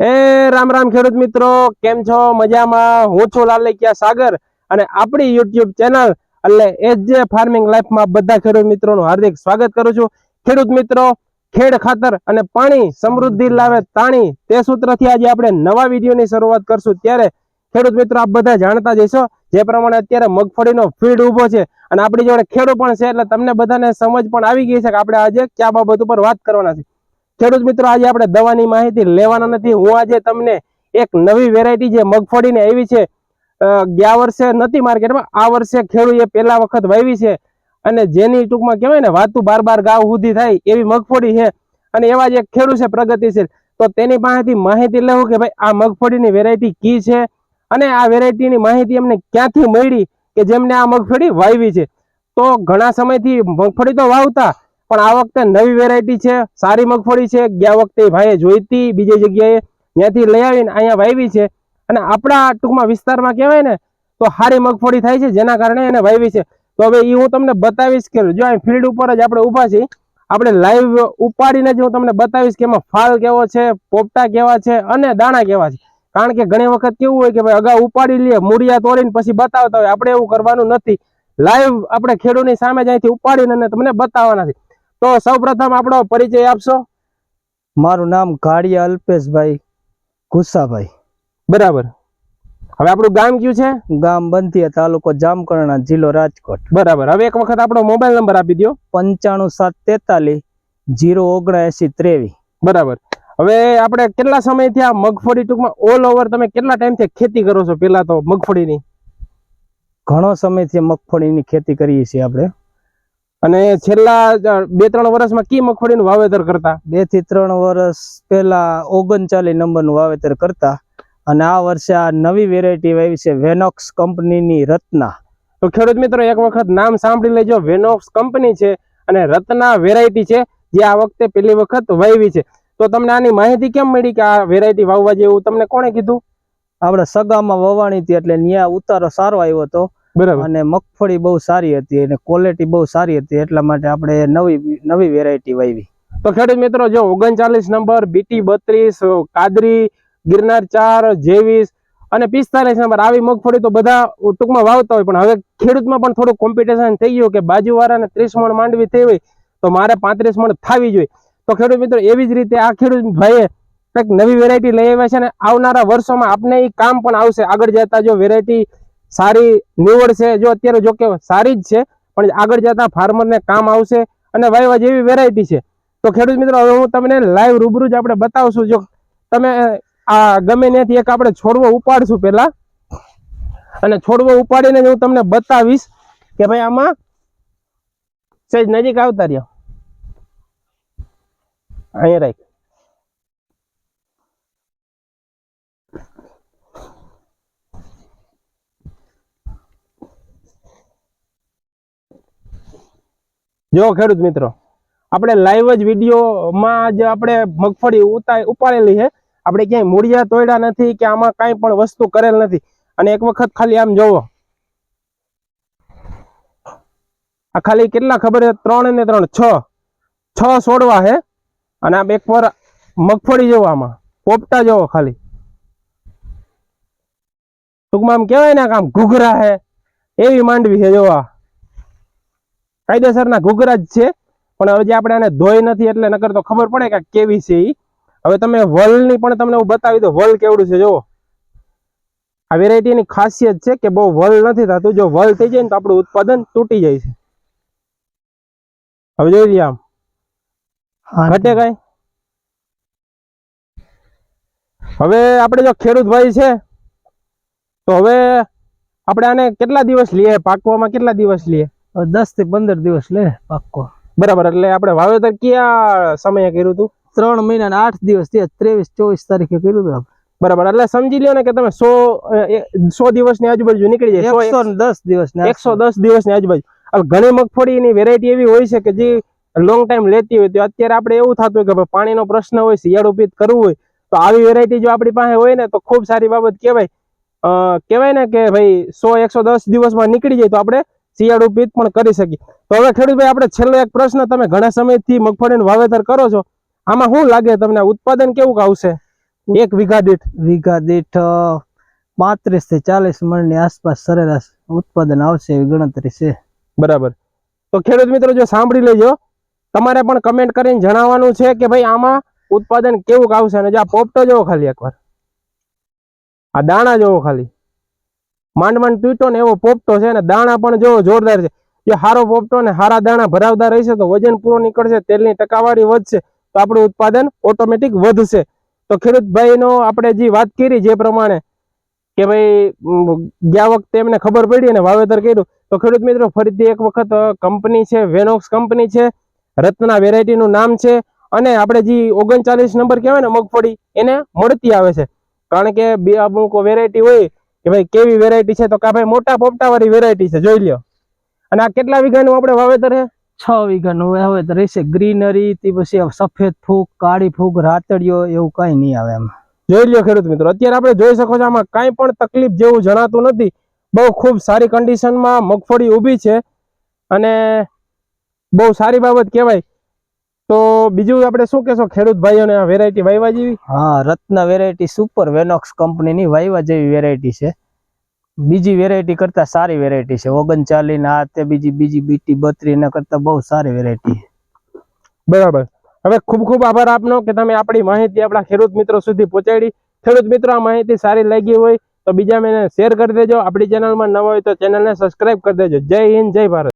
એ રામ રામ ખેડૂત મિત્રો, કેમ છો? મજામાં? હું છું લાલૈકિયા સાગર અને આપણી યુટ્યુબ ચેનલ એટલે એચ જે ફાર્મિંગ લાઈફમાં બધા ખેડૂત મિત્રોનું હાર્દિક સ્વાગત કરું છું. ખેડૂત મિત્રો, ખેડ ખાતર અને પાણી સમૃદ્ધિ લાવે તાણી તે સૂત્રથી આજે આપણે નવા વિડીયોની શરૂઆત કરશું. ત્યારે ખેડૂત મિત્રો, આપ બધા જાણતા જઈશો જે પ્રમાણે અત્યારે મગફળીનો ફીડ ઊભો છે અને આપણી જોડે ખેડૂત પણ છે એટલે તમને બધાને સમજ પણ આવી ગઈ છે કે આપણે આજે કયા બાબત ઉપર વાત કરવાના છે ખેડૂત મિત્રો, આજે આપણે દવાની માહિતી લેવાના નથી. હું આજે તમને એક નવી વેરાયટી જે મગફળીને આવી છે ગયા વર્ષે નથી માર્કેટમાં, આ વર્ષે ખેડૂએ પહેલા વખત વાવી છે. અને જેની ટૂંકમાં કહેવાય ને, વાતું બાર બાર ગાવ સુધી થાય એવી મગફળી છે. અને એવા જ એક ખેડૂત છે પ્રગતિશીલ. તો તેની પાસેથી માહિતી લેવું કે ભાઈ, આ મગફળીની વેરાયટી કી છે? અને આ વેરાયટીની માહિતી એમને ક્યાંથી મળી કે જેમને આ મગફળી વાવી છે? તો ઘણા સમયથી મગફળી તો વાવતા પણ આ વખતે નવી વેરાયટી છે, સારી મગફળી છે. ગયા વખતે ભાઈએ જોઈતી બીજી જગ્યાએ ત્યાંથી લઈ આવીને અહીંયા વાવી છે. અને આપણા ટૂંકમાં વિસ્તારમાં કહેવાય ને, તો સારી મગફળી થાય છે, જેના કારણે એને વાવી છે. તો હવે એ હું તમને બતાવીશ કે જો અહીં ફિલ્ડ ઉપર જ આપણે ઊભા છીએ, આપણે લાઈવ ઉપાડીને જ હું તમને બતાવીશ કે એમાં ફાલ કેવો છે, પોપટા કેવા છે અને દાણા કેવા છે. કારણ કે ઘણી વખત કેવું હોય કે ભાઈ અગાઉ ઉપાડી લઈએ, મૂળિયા તોડીને પછી બતાવતા હોય. આપણે એવું કરવાનું નથી. લાઈવ આપણે ખેડૂતની સામે જ અહીંથી ઉપાડીને તમને બતાવવાના છે. તો સૌ પ્રથમ આપણો પરિચય આપશો? મારું નામ ઘાડિયા અલ્પેશભાઈ ગુસ્સાભાઈ. બરાબર. હવે આપણું ગામ કયું છે? ગામ બંધિયા તાલુકો જામકરણા જિલ્લો રાજકોટ. બરાબર. હવે એક વખત આપણો મોબાઈલ નંબર આપી દો પંચાણું સાત તેતાલીસ જીરો ઓગણએસી ત્રેવીસ. બરાબર. હવે આપણે કેટલા સમયથી આ મગફળી ટૂંકમાં? ઓલ ઓવર તમે કેટલા ટાઈમથી ખેતી કરો છો? પેલા તો મગફળીની. ઘણો સમયથી મગફળીની ખેતી કરીએ છીએ આપણે. અને છેલ્લા બે ત્રણ વર્ષમાં કી મગફળીનું વાવેતર કરતા? બેથી ત્રણ વર્ષ પહેલા ઓગણચાલીસ નંબરનું વાવેતર કરતા અને આ વર્ષે આ નવી વેરાયટી વાવી છે વેનોક્સ કંપનીની રત્ના. તો ખેડૂત મિત્રો એક વખત નામ સાંભળી લેજો. વેનોક્સ કંપની છે અને રત્ના વેરાયટી છે જે આ વખતે પહેલી વખત વાવી છે. તો તમને આની માહિતી કેમ મળી કે આ વેરાયટી વાવવા જેવું? તમને કોણે કીધું? આપણે સગામાં વવાણી હતી એટલે ન્યા ઉતારો સારો આવ્યો હતો. બરાબર. અને મગફળી બહુ સારી હતી અને ક્વોલિટી બહુ સારી હતી એટલા માટે આપણે નવી નવી વેરાયટી વાવી તો ખેડૂત મિત્રો જો ઓગણચાલીસ નંબર બીટી બત્રીસ કાદરી ગિરનાર ચાર જેવીસ અને પિસ્તાલીસ નંબર આવી મગફળી તો બધા ટૂંકમાં વાવતા હોય પણ હવે ખેડૂતમાં પણ થોડું કોમ્પિટિશન થઈ ગયું કે બાજુવાળાને ત્રીસ મણ માંડવી થઈ હોય તો મારે પાંત્રીસ મણ થવી જોઈએ. તો ખેડૂત મિત્રો એવી જ રીતે આ ખેડૂત ભાઈએ કંઈક નવી વેરાયટી લઈ આવ્યા છે અને આવનારા વર્ષોમાં આપને એ કામ પણ આવશે. આગળ જતા જો વેરાયટી સારી નીવડશે જો અત્યારે જો કે સારી જ છે, પણ આગળ જતા ફાર્મરને કામ આવશે અને વાયવા જેવી વેરાયટી છે. તો ખેડૂત મિત્રો, હવે હું તમને લાઈવ રૂબરૂ જ આપણે બતાવશું. જો તમે આ ગમે ત્યાંથી એક આપણે છોડવો ઉપાડશું પહેલાં. અને છોડવો ઉપાડીને જ હું તમને બતાવીશ કે ભાઈ આમાં સહેજ નજીક આવતા રહ્યા. અહીંયા રાખ. જો ખેડૂત મિત્રો, આપણે લાઈવ જ વિડીયોમાં જ આપણે મગફળી ઉતારી, ઉપાડેલી છે. આપણે ક્યાંય મૂળિયા તોડ્યા નથી કે આમાં કાંઈ પણ વસ્તુ કરેલ નથી. અને એક વખત ખાલી આમ જોવો. આ ખાલી કેટલા ખબર છે? ત્રણ ને ત્રણ, છ. છ છોડવા છે. અને આમ એક વાર મગફળી જોવો આમાં. પોપટા જોવો ખાલી. ટૂંકમાં આમ કહેવાય ને આમ ઘૂઘરા છે. એવી માંડવી છે, જોવા કાયદેસરના ઘૂઘરા જ છે. પણ હવે જે આપણે આને ધોઈ નથી એટલે નકર તો ખબર પડે કે કેવી છે એ હવે તમે વલની પણ તમને હું બતાવી દઉં. વલ કેવડું છે જુઓ. આ વેરાયટીની ખાસિયત છે કે બહુ વલ નથી થતું. જો વલ થઈ જાય ને તો આપણું ઉત્પાદન તૂટી જાય છે. હવે જોઈ લઈએ આમ. ઘટે કઈ? હવે આપણે જો ખેડૂત ભાઈ છે તો હવે આપણે આને કેટલા દિવસ લઈએ? પાકવામાં કેટલા દિવસ લઈએ? દસથી પંદર દિવસ લે પાક્કો. બરાબર એટલે આપણે વાવેતર કયા સમયે કર્યું હતું? ત્રણ મહિના ને આઠ દિવસ થયા ત્રેવીસ ચોવીસ તારીખે કર્યું હતું આપણે. બરાબર એટલે સમજી લ્યો ને કે તમે સો સો દિવસની આજુબાજુ નીકળી જાય એકસો દસ દિવસ એકસો દસ દિવસની આજુબાજુ. હવે ઘણી મગફળીની વેરાયટી એવી હોય છે કે જે લોંગ ટાઈમ લેતી હોય તો અત્યારે આપણે એવું થતું હોય કે પાણીનો પ્રશ્ન હોય શિયાળુ પીત કરવું હોય તો આવી વેરાયટી જો આપણી પાસે હોય ને તો ખૂબ સારી બાબત કહેવાય. કહેવાય ને કે ભાઈ સો એકસો દસ દિવસમાં નીકળી જાય તો આપણે શિયાળુ પીત પણ કરી શકીએ. તો હવે ખેડૂતભાઈ આપણે છેલ્લો એક પ્રશ્ન તમે ઘણા સમયથી મગફળીનું વાવેતર કરો છો. આમાં શું લાગે? તમને ઉત્પાદન કેવું આવશે? એક વીઘા દીઠ. વીઘા દીઠ પાંત્રીસથી ચાલીસ મણની આસપાસ સરેરાશ ઉત્પાદન આવશે એવી ગણતરી છે. બરાબર. તો ખેડૂત મિત્રો જો સાંભળી લેજો. તમારે પણ કમેન્ટ કરીને જણાવવાનું છે કે ભાઈ આમાં ઉત્પાદન કેવું આવશે? અને જો આ પોપટો જોવો ખાલી એકવાર. આ દાણા જોવો ખાલી. માંડ માંડ તૂટો ને એવો પોપટો છે અને દાણા પણ જોવો જોરદાર છે. જો સારો પોપટો ને સારા દાણા ભરાવદાર રહેશે તો વજન પૂરો નીકળશે, તેલની ટકાવારી વધશે, તો આપણું ઉત્પાદન ઓટોમેટિક વધશે. તો ખેડૂત ભાઈનો આપણે જે વાત કરી જે પ્રમાણે કે ભાઈ ગયા વખતે એમને ખબર પડી અને વાવેતર કર્યું, તો ખેડૂત મિત્રો ફરીથી એક વખત કંપની છે વેનોક્સ કંપની છે રત્ના વેરાયટીનું નામ છે, અને આપણે જે ઓગણચાલીસ નંબર કહેવાય ને મગફળી, એને મળતી આવે છે. કારણ કે બે અમુક વેરાયટી હોય કે ભાઈ કેવી વેરાયટી છે? તો કા ભાઈ મોટા પોપટા વાળી વેરાયટી છે જોઈ લ્યો. અને આ કેટલા વીઘાનું આપણે વાવેતર છે? છ વીઘાનું વાવેતર રહેશે ગ્રીનરી થી પછી સફેદ ફૂગ કાળી ફૂગ રાતડીઓ એવું કઈ નહીં આવે એમાં. જોઈ લ્યો ખેડૂત મિત્રો અત્યારે આપણે જોઈ શકો છો આમાં કાંઈ પણ તકલીફ જેવું જણાતું નથી. બહુ ખૂબ સારી કન્ડિશનમાં મગફળી ઊભી છે. અને બહુ સારી બાબત કહેવાય તો બીજું આપણે શું કહેશો? ખેડૂત ભાઈઓને આ વેરાયટી વાયવા જેવી? હા રત્ન વેરાયટી સુપર વેનોક્સ કંપનીની વાયવા જેવી વેરાયટી છે. બીજી વેરાયટી કરતા સારી વેરાયટી છે. ઓગણચાલીસ ના આ તે બીજી બીજી બીટી બત્રી એના કરતા બહુ સારી વેરાયટી બરાબર. હવે ખૂબ ખૂબ આભાર આપનો કે તમે આપણી માહિતી આપણા ખેડૂત મિત્રો સુધી પહોંચાડી. ખેડૂત મિત્રો આ માહિતી સારી લાગી હોય તો બીજા મેં શેર કરી દેજો. આપણી ચેનલમાં નવા હોય તો ચેનલને સબસ્ક્રાઇબ કરી દેજો. જય હિન્દ જય ભારત.